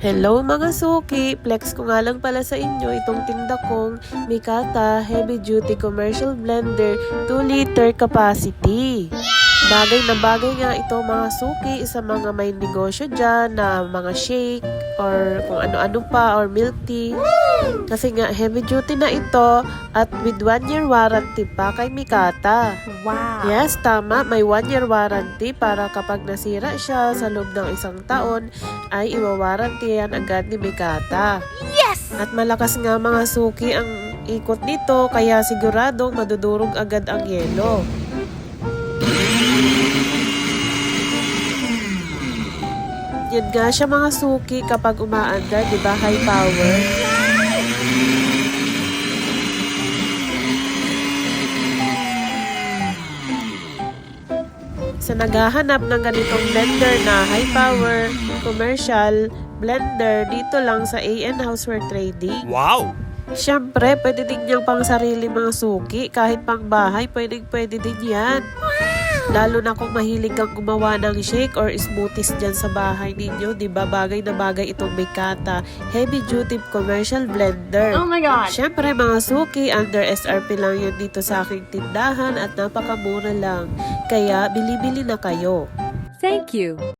Hello mga suki! Flex ko nga lang pala sa inyo itong tinda kong Mikata Heavy Duty Commercial Blender 2 liter capacity. Bagay na bagay nga ito mga suki sa mga may negosyo dyan na mga shake or kung ano-ano pa or milk tea. Kasi nga heavy duty na ito at with 1 year warranty pa kay Mikata. Wow. Yes, tama. May one year warranty para kapag nasira siya sa loob ng isang taon, ay iwawarranty yan agad ni Mikata. Yes! At malakas nga mga suki ang ikot nito, kaya siguradong madudurog agad ang yelo. Yan nga siya mga suki kapag umaandar, di ba? High power. sa naghahanap ng ganitong blender na high power, commercial, blender dito lang sa AN Houseware Trading. Wow! Siyempre, pwede din niyang pang sarili mga suki, kahit pang bahay, pwede pwede din yan. Lalo na kung mahilig kang gumawa ng shake or smoothies dyan sa bahay ninyo, di ba bagay na bagay itong Mikata Heavy Duty Commercial Blender. Oh my God. Siyempre mga suki, under SRP lang yun dito sa aking tindahan at napakamura lang. Kaya, bili-bili na kayo. Thank you.